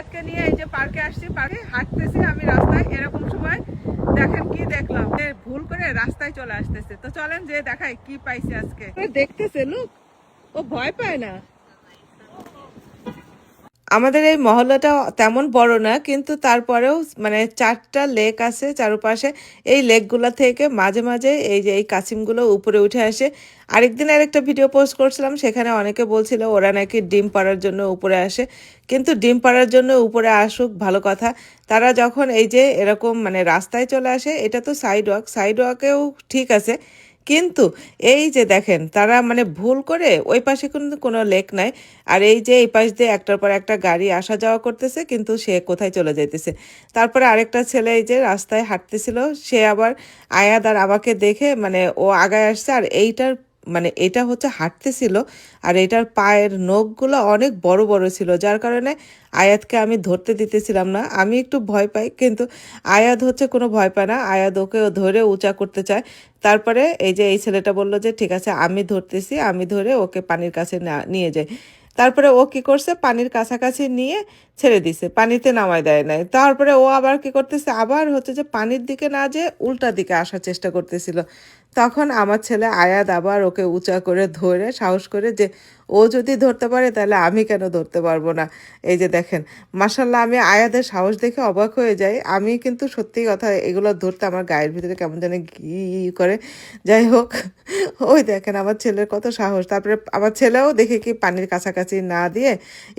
আয়াতকে নিয়ে এই যে পার্কে আসছি পার্কে হাঁটতেছি আমি রাস্তায়, এরকম সময় দেখেন কি দেখলাম। ভুল করে রাস্তায় চলে আসতেছে। তো চলেন যে দেখাই কি পাইছে আজকে। দেখতেছে, লোক। ও ভয় পায় না। আমাদের এই মহল্লাটা তেমন বড় না, কিন্তু তারপরেও মানে চারটা লেক আছে চারপাশে। এই লেকগুলো থেকে মাঝে মাঝে এই যে এই কাসিমগুলো উপরে উঠে আসে। আরেকদিন আরেকটা ভিডিও পোস্ট করছিলাম, সেখানে অনেকে বলছিল ওরা নাকি ডিম পাড়ার জন্য উপরে আসে। কিন্তু ডিম পাড়ার জন্য উপরে আসুক, ভালো কথা। তারা যখন এই যে এরকম মানে রাস্তায় চলে আসে, এটা তো সাইড ওয়াক সাইড ওয়াকেও ঠিক আছে। কিন্তু এই যে দেখেন, তারা মানে ভুল করে ওই পাশে কিন্তু কোনো লেক নাই। আর এই যে এই পাশ দিয়ে একটার পর একটা গাড়ি আসা যাওয়া করতেছে, কিন্তু সে কোথায় চলে যাইতেছে। তারপরে আরেকটা ছেলে এই যে রাস্তায় হাঁটতেছিল, সে আবার আয়াদ আর আমাকে দেখে মানে ও আগায় আসছে। আর এইটার মানে এটা হচ্ছে হাঁটতেছিল আর এটার পায়ের নখগুলো অনেক বড় বড় ছিল, যার কারণে আয়াতকে আমি ধরতে দিতেছিলাম না। আমি একটু ভয় পাই, কিন্তু আয়াত হচ্ছে কোনো ভয় পায় না। আয়াত ওকে ধরে উঁচা করতে চায়। তারপরে এই যে এই ছেলেটা বলল যে, ঠিক আছে, আমি ধরতেছি, আমি ধরে ওকে পানির কাছে নিয়ে যাই। তারপরে ও কি করছে? পানির কাছাকাছি নিয়ে ছেড়ে দিছে, পানিতে নামায় দেয় নাই। তারপরে ও আবার কি করতেছে? আবার হচ্ছে যে পানির দিকে না যে উল্টা দিকে আসার চেষ্টা করতেছিল। তখন আমার ছেলে আয়াদ আবার ওকে উঁচা করে ধরে সাহস করে যে ও যদি ধরতে পারে, তাহলে আমি কেন ধরতে পারব না? এই যে দেখেন মাসাল্লাহ আমি আয়াদের সাহস দেখে অবাক হয়ে যাই। আমি কিন্তু সত্যি কথা এগুলো ধরতে আমার গায়ের ভিতরে কেমন জানি ঘি করে। যাই হোক, ওই দেখেন আমার ছেলের কত সাহস। তারপরে আমার ছেলেও দেখে কি পানির কাছাকাছি না দিয়ে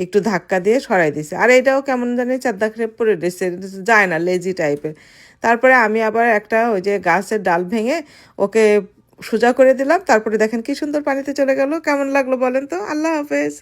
একটু ধাক্কা দিয়ে সরাই দিছে। আর এটাও কেমন জানি চাদ্দা খেয়ে দিচ্ছে যায় না লেজি টাইপের তারপরে আমি আবার একটা ওই যে গাছের ডাল ভেঙে ওকে সোজা করে দিলাম, তারপরে দেখেন কি সুন্দর পানিতে চলে গেল। কেমন লাগল বলেন তো? আল্লাহ হাফেজ।